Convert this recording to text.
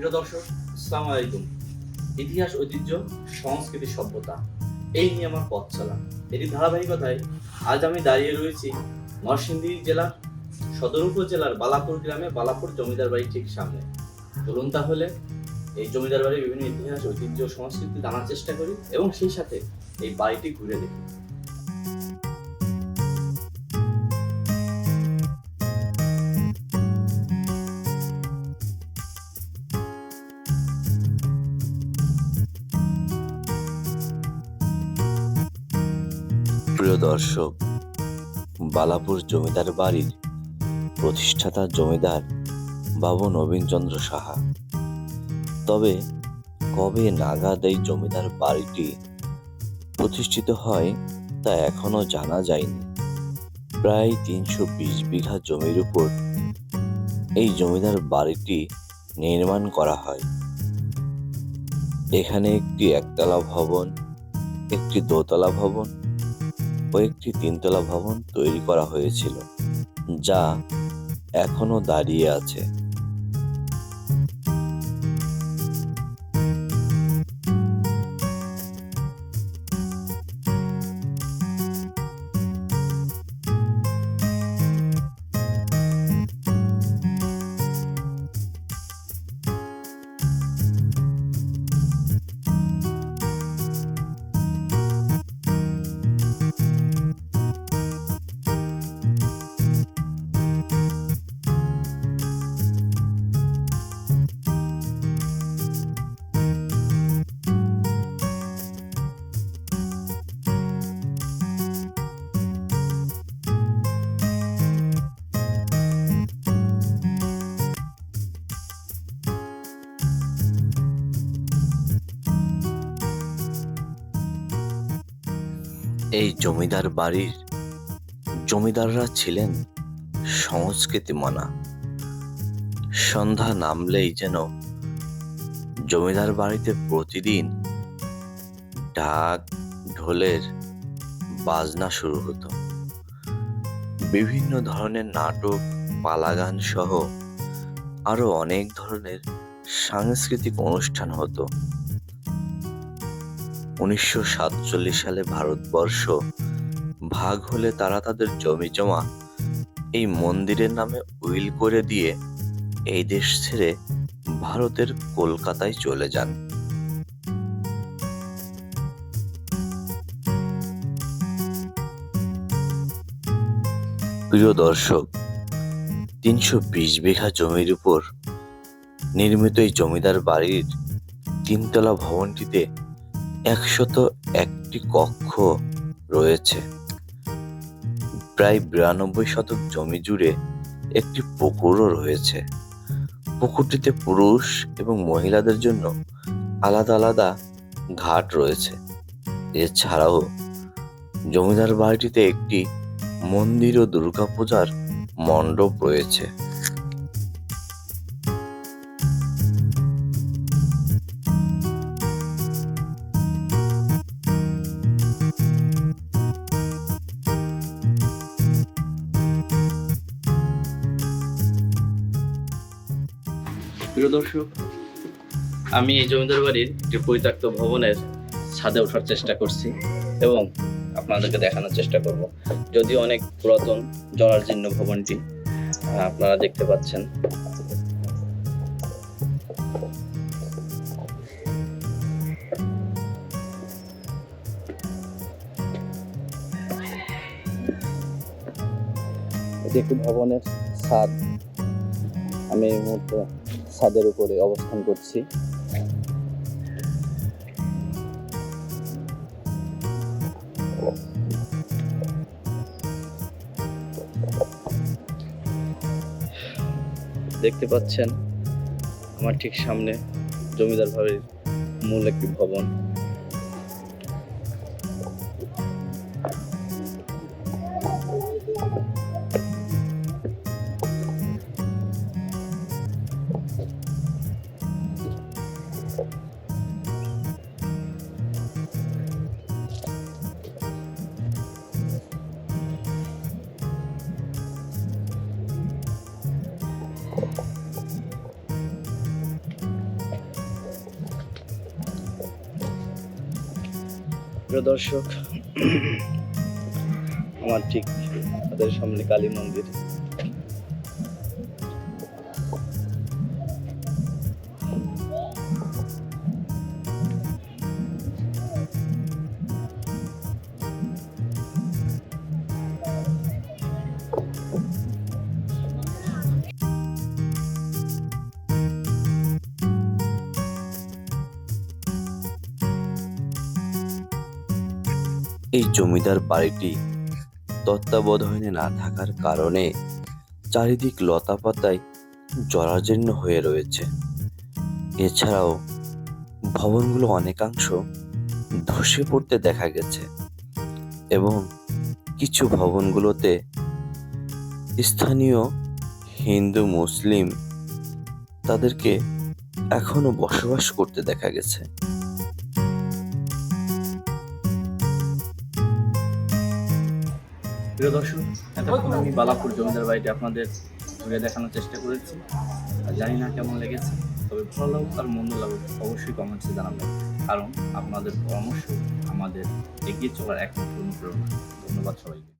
প্রিয় দর্শক, আসসালামু আলাইকুম। ইতিহাস, ঐতিহ্য, সংস্কৃতি, সভ্যতা, এই নিয়ে আমার পথ চলা। এটি ধারাবাহিকতায় আজ আমি দাঁড়িয়ে রয়েছি নরসিংদী জেলার সদর উপজেলার বালাপুর গ্রামে, বালাপুর জমিদার বাড়ির ঠিক সামনে। চলুন তাহলে এই জমিদার বাড়ির বিভিন্ন ইতিহাস, ঐতিহ্য, সংস্কৃতি জানার চেষ্টা করি এবং সেই সাথে এই বাড়িটি ঘুরে দেখি। প্রিয় দর্শক, বালাপুর জমিদার বাড়ির প্রতিষ্ঠাতা জমিদার বাবু নবীনচন্দ্র সাহা। তবে কবে নাগাদ এই জমিদার বাড়িটি প্রতিষ্ঠিত হয় তা এখনও জানা যায়নি। প্রায় তিনশো বিশ বিঘা জমির উপর এই জমিদার বাড়িটি নির্মাণ করা হয়। এখানে একটি একতলা ভবন, একটি দোতলা ভবন ও একটি তিনতলা ভবন তৈরি করা হয়েছিল যা এখনও দাঁড়িয়ে আছে। এই জমিদার বাড়ির জমিদাররা ছিলেন সংস্কৃতি মানা সন্ধ্যা নামলেই যেন জমিদার বাড়িতে প্রতিদিন ঢাক ঢোলের বাজনা শুরু হতো। বিভিন্ন ধরনের নাটক, পালাগান সহ আরও অনেক ধরনের সাংস্কৃতিক অনুষ্ঠান হতো। উনিশশো সাতচল্লিশ সালে ভারতবর্ষ ভাগ হলে তারা তাদের জমি জমা এই মন্দিরের নামে উইল করে দিয়ে এই দেশ ছেড়ে ভারতের কলকাতায় চলে যান। প্রিয় দর্শক, তিনশো বিশ বিঘা জমির উপর নির্মিত এই জমিদার বাড়ির তিনতলা ভবনটিতে একশত একটি কক্ষ রয়েছে। প্রায় বিরানব্বই শতক জমি জুড়ে একটি পুকুরও রয়েছে। পুকুরটিতে পুরুষ এবং মহিলাদের জন্য আলাদা আলাদা ঘাট রয়েছে। এছাড়াও জমিদার বাড়িটিতে একটি মন্দির ও দুর্গাপূজার মণ্ডপ রয়েছে। প্রিয় দর্শক, আমি এই জমিদার বাড়ির একটি পরিত্যক্ত ভবনের ছাদে ওঠার চেষ্টা করছি এবং আপনাদেরকে দেখানোর চেষ্টা করব। যদি অনেক পুরাতন জরাজীর্ণ ভবনটি আপনারা দেখতে পাচ্ছেন। এটি একটি ভবনের ছাদ। আমি এই মুহূর্তে ছাদের উপরে অবস্থান করছি। দেখতে পাচ্ছেন আমার ঠিক সামনে জমিদার বাড়ির মূল একটি ভবন। প্রিয় দর্শক আমার ঠিক তাদের সামনে কালী মন্দির। এই জমিদার বাড়িটি তত্ত্বাবধানে না থাকার কারণে চারিদিক লতাপাতায় জরাজীর্ণ হয়ে রয়েছে। এছাড়াও ভবনগুলো অনেকাংশ ধসে পড়তে দেখা গেছে এবং কিছু ভবনগুলোতে স্থানীয় হিন্দু, মুসলিম তাদেরকে এখনও বসবাস করতে দেখা গেছে। প্রিয় দর্শক, এতক্ষণ আমি বালাপুর জমিদার বাড়িটি আপনাদের ঘুরে দেখানোর চেষ্টা করেছি। আর জানি না কেমন লেগেছে, তবে ভালো লাগুক আর মন্দ লাগুক অবশ্যই কমেন্টসে জানাবেন। কারণ আপনাদের পরামর্শ আমাদের এগিয়ে চলার একমাত্র অনুপ্রেরণা। ধন্যবাদ সবাইকে।